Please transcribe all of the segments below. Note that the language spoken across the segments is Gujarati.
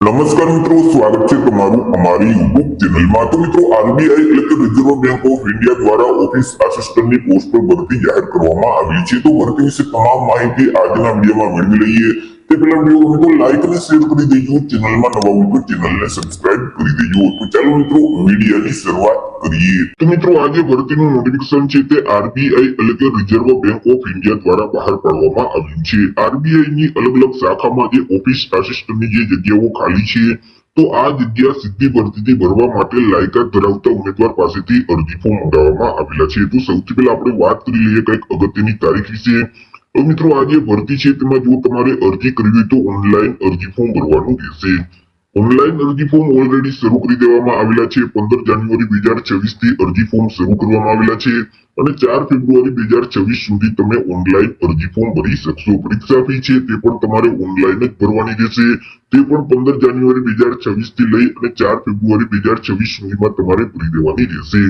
નમસ્કાર મિત્રો, સ્વાગત છે તમારું અમારી યુટ્યુબ ચેનલમાં. તો મિત્રો, આરબીઆઈ એટલે કે રિઝર્વ બેંક ઓફ ઇન્ડિયા દ્વારા ઓફિસ આસિસ્ટન્ટની પોસ્ટ પર ભરતી જાહેર કરવામાં આવી છે. તો ભરતી વિશે તમામ માહિતી આજના વિડીયોમાં મેળવી લઈએ. તે પહેલા વીડિયો ગમે તો લાઈક અને શેર કરી દેજો ચેનલમાં નવા હોય તો ચેનલને સબસ્ક્રાઇબ કરી દેજો તો ચાલો મિત્રો વિડીયોની શરૂઆત કરીએ તો મિત્રો આજે ભરતીનું નોટિફિકેશન છે તે આરબીઆઈ એટલે કે રિઝર્વ બેંક ઓફ ઇન્ડિયા દ્વારા બહાર પાડવામાં આવ્યું છે। આરબીઆઈ ની અલગ અલગ શાખામાં જે ઓફિસ આસિસ્ટન્ટની જે જગ્યાઓ ખાલી છે, તો આ જગ્યા સીધી ભરતીથી ભરવા માટે લાયકાત ધરાવતા ઉમેદવાર પાસેથી અરજી ફોર્મ મંગાવવામાં આવેલા છે. તો સૌથી પહેલા આપણે વાત કરી લઈએ કંઈક અગત્યની તારીખ વિશે. તો મિત્રો, આજે ભરતી છે, તેમાં જો તમારે અરજી કરવી હોય તો ઓનલાઈન અરજી ફોર્મ ભરવાનું રહેશે. ઓનલાઈન અરજી ફોર્મ ઓલરેડી શરૂ કરી દેવામાં આવેલા છે. પંદર જાન્યુઆરી બે હજાર છવ્વીસથી અરજી ફોર્મ શરૂ કરવામાં આવેલા છે અને ચાર ફેબ્રુઆરી બે હજાર છવ્વીસ સુધી તમે ઓનલાઈન અરજી ફોર્મ ભરી શકશો. પરીક્ષા ફી છે તે પણ તમારે ઓનલાઈન જ ભરવાની રહેશે. તે પણ પંદર જાન્યુઆરી બે હજાર છવ્વીસથી લઈ અને ચાર ફેબ્રુઆરી બે હજાર છવ્વીસ સુધીમાં તમારે ભરી દેવાની રહેશે.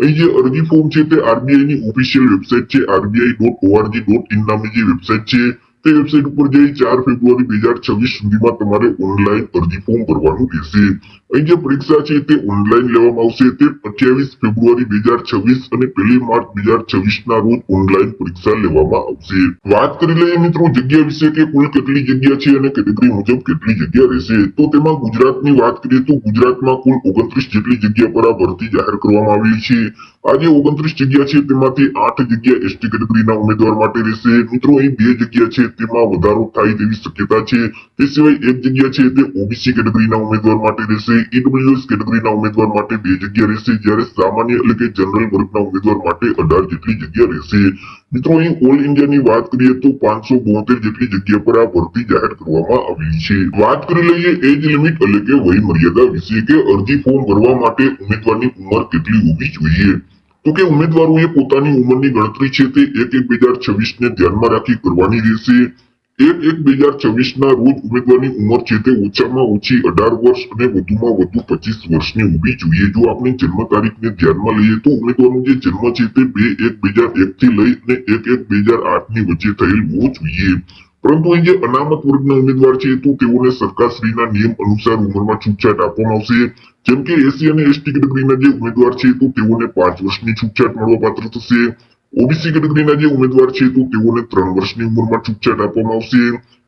અહીં જે અરજી ફોર્મ છે તે આરબીઆઈ ની ઓફિશિયલ વેબસાઇટ છે. RBI dot org dot in નામની જે વેબસાઇટ છે. તે વેબસાઇટ ઉપર જઈ ચાર ફેબ્રુઆરી બે હજાર છવ્વીસ સુધીમાં તમારે ઓનલાઈન અરજી ફોર્મ ભરવાનું રહેશે. અહીં જે પરીક્ષા છે તે online લેવામાં આવશે. તે અઠયાવીસ ફેબ્રુઆરી બે હજાર છવ્વીસ અને પેલી માર્ચ બે હજાર છવ્વીસ ના રોજ online પરીક્ષા લેવામાં આવશે. વાત કરી લઈએ મિત્રો જગ્યા વિશે કે કુલ કેટલી જગ્યા છે અને category મુજબ કેટલી જગ્યા રહેશે. તો તેમાં ગુજરાતની વાત કરીએ તો ગુજરાતમાં કુલ ઓગણત્રીસ જેટલી જગ્યા પર આ ભરતી જાહેર કરવામાં આવેલી છે. આ જે ઓગણત્રીસ જગ્યા છે તેમાંથી આઠ જગ્યા એસટી કેટેગરીના ઉમેદવાર માટે રહેશે. મિત્રો અહીં બે જગ્યા છે તેમાં વધારો થાય તેવી શક્યતા છે. તે સિવાય એક જગ્યા છે તે ઓબીસી કેટેગરીના ઉમેદવાર માટે રહેશે. ઈડબ્લ્યુએસ કેટેગરીના ઉમેદવાર માટે બે જગ્યા રહેશે. જ્યારે સામાન્ય એટલે કે જનરલ વર્ગના ઉમેદવાર માટે અઢાર જેટલી જગ્યા રહેશે. મિત્રો, અહીં ઓલ ઇન્ડિયાની વાત કરીએ તો પાંચસો બોતેર જેટલી જગ્યા પર આ ભરતી જાહેર કરવામાં આવી છે. વાત કરી લઈએ એજ લિમિટ એટલે કે વય મર્યાદા વિશે કે અરજી ફોર્મ ભરવા માટે ઉમેદવારની ઉંમર કેટલી હોવી જોઈએ. તો કે ઉમેદવારોએ પોતાની ઉંમરની ગણતરી છે તે એક એક બે હજાર છવ્વીસ ને ધ્યાનમાં રાખી કરવાની રહેશે. એક એક બે હજાર છવ્વીસ ના રોજ ઉમેદવારની ઉંમર છે તે ઓછામાં ઓછી અઢાર વર્ષ અને વધુમાં વધુ પચીસ વર્ષની હોવી જોઈએ. જો આપણે જન્મ તારીખને ધ્યાનમાં લઈએ તો ઉમેદવારનો જે જન્મ છે તે બે એક બે હજાર એક થી લઈ અને એક એક બે હજાર આઠની વચ્ચે થયેલ હોવો જોઈએ. પરંતુ અહીં જે અનામત વર્ગના ઉમેદવાર છે તો તેઓને સરકારશ્રીના નિયમ અનુસાર ઉંમરમાં છૂટછાટ આપવામાં આવશે. જેમ કે એસી અને એસટી કેટેગરીના જે ઉમેદવાર છે તો તેઓને પાંચ વર્ષની છૂટછાટ મળવા પાત્ર થશે. ઓબીસી કેટેગરીના જે ઉમેદવાર છે તો તેઓને ત્રણ વર્ષની ઉંમરમાં છૂટછાટ આપવામાં આવશે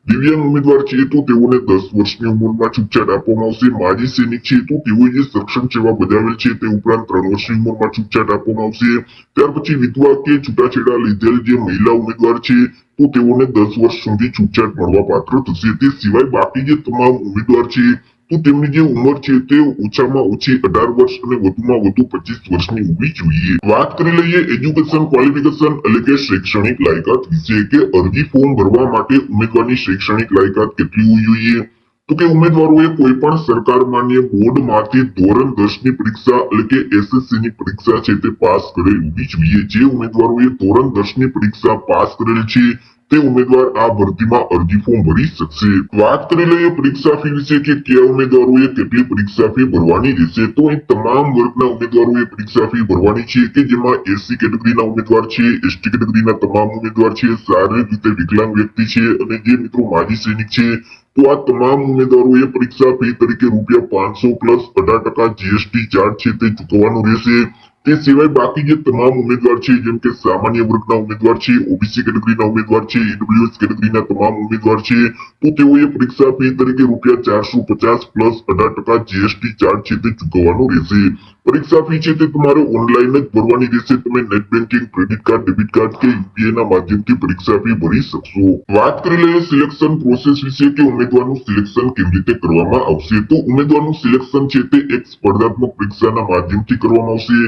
દિવ્યાંગ ઉમેદવાર છે તો તેઓને દસ વર્ષની ઉંમરમાં છૂટછાટ આપવામાં આવશે માજી સૈનિક છે તો તેઓએ જે સંરક્ષણ સેવા બજાવેલ છે તે ઉપરાંત ત્રણ વર્ષની ઉંમરમાં છૂટછાટ આપવામાં આવશે ત્યાર પછી વિધવા કે છૂટાછેડા લીધેલ જે મહિલા ઉમેદવાર છે તો તેઓને દસ વર્ષ સુધી છૂટછાટ મળવા પાત્ર થશે તે સિવાય બાકી જે તમામ ઉમેદવાર છે તો તેમની જે ઉંમર છે તે ઓછામાં ઓછી અઢાર વર્ષ અને વધુમાં વધુ પચીસ વર્ષની હોવી જોઈએ. વાત કરી લઈએ એજ્યુકેશન ક્વોલિફિકેશન એટલે કે શૈક્ષણિક લાયકાત વિશે કે અરજી ફોર્મ ભરવા માટે ઉમેદવારની શૈક્ષણિક લાયકાત કેટલી હોવી જોઈએ? તો કે ઉમેદવારોએ કોઈ પણ સરકાર માન્ય બોર્ડમાંથી ધોરણ દસની પરીક્ષા એટલે કે એસએસસી ની પરીક્ષા છે તે પાસ કરેલ હોવી જોઈએ. જે ઉમેદવારોએ ધોરણ દસની પરીક્ષા પાસ કરેલ છે તે ઉમેદવાર આ ભરતીમાં અરજી ફોર્મ ભરી શકશે. વાત કરી લઈએ પરીક્ષા ફી વિશે કે કયા ઉમેદવારોએ કેટલી પરીક્ષા ફી ભરવાની રહેશે. તો અહીં તમામ વર્ગના ઉમેદવારોએ પરીક્ષા ફી ભરવાની છે કે જેમાં એસસી કેટેગરીના ઉમેદવાર છે એસટી કેટેગરીના તમામ ઉમેદવાર છે, શારીરિક રીતે વિકલાંગ વ્યક્તિ છે અને જે મિત્રો માજી સૈનિક છે. તો આ તમામ ઉમેદવારોએ પરીક્ષા ફી તરીકે રૂપિયા પાંચસો પ્લસ અઢાર ટકા જીએસટી ચાર્જ છે તે ચૂકવવાનું રહેશે. તે સિવાય બાકી જે તમામ ઉમેદવાર છે, જેમ કે સામાન્ય વર્ગના ઉમેદવાર છે, ઓબીસી કેટેગરીના ઉમેદવાર છે ઈડબ્લ્યુએસ કેટેગરીના તમામ ઉમેદવાર છે, તો તેઓએ પરીક્ષા ફી તરીકે રૂપિયા ચારસો પચાસ પ્લસ અઢાર ટકા જીએસટી ચાર્જ છે તે ચૂકવવાનો રહેશે. પરીક્ષા ફી છે તે તમારે ઓનલાઈન જ ભરવાની રહેશે. તમે net banking credit card, debit card કે યુપીઆઈ ના માધ્યમથી પરીક્ષા ફી ભરી શકશો. વાત કરી લઈએ સિલેક્શન પ્રોસેસ વિશે કે ઉમેદવારનું સિલેક્શન કેવી રીતે કરવામાં આવશે. તો ઉમેદવારનું સિલેક્શન છે તે એક સ્પર્ધાત્મક પરીક્ષાના માધ્યમથી કરવામાં આવશે.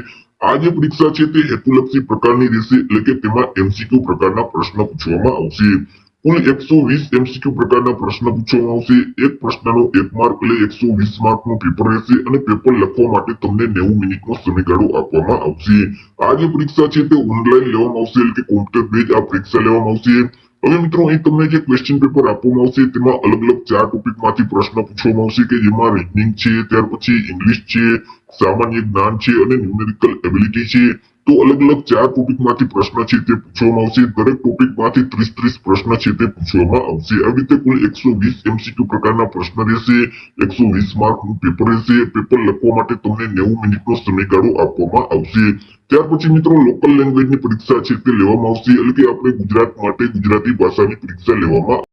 આ જે પરીક્ષા છે તે હેતુલક્ષી પ્રકારની રહેશે, એટલે કે તેમાં એમસીક્યુ પ્રકારના પ્રશ્ન પૂછવામાં આવશે. કુલ એકસો વીસ એમસીક્યુ પ્રકારના પ્રશ્ન પૂછવામાં આવશે. એક પ્રશ્નનો એક માર્ક એટલે એકસો વીસ માર્કનું પેપર રહેશે અને પેપર લખવા માટે તમને નેવું મિનિટનો સમયગાળો આપવામાં આવશે. આ જે પરીક્ષા છે તે ઓનલાઈન લેવામાં આવશે, એટલે કે કોમ્પ્યુટર બેઝ આ પરીક્ષા લેવામાં આવશે. હવે મિત્રો, અહીં તમને જે ક્વેશ્ચન પેપર આપવામાં આવશે, તેમાં અલગ અલગ ચાર ટોપિકમાંથી પ્રશ્ન પૂછવામાં આવશે કે જેમાં રીઝનિંગ છે, ત્યાર પછી ઇંગ્લિશ છે સામાન્ય જ્ઞાન છે અને Numerical ability છે. તો અલગ અલગ ચાર ટોપિકમાંથી પ્રશ્ન છે તે પૂછવામાં આવશે. દરેક ટોપિકમાંથી ત્રીસ ત્રીસ પ્રશ્ન છે તે પૂછવામાં આવશે. આવી રીતે કુલ એકસો વીસ MCQ પ્રકારના પ્રશ્ન રહેશે. એકસો વીસ માર્કનું પેપર રહેશે. પેપર લખવા માટે તમને નેવું મિનિટ નો સમયગાળો આપવામાં આવશે. ત્યાર પછી મિત્રો લોકલ લેંગ્વેજની પરીક્ષા છે તે લેવામાં આવશે. એટલે કે આપણે ગુજરાત માટે ગુજરાતી ભાષાની પરીક્ષા લેવામાં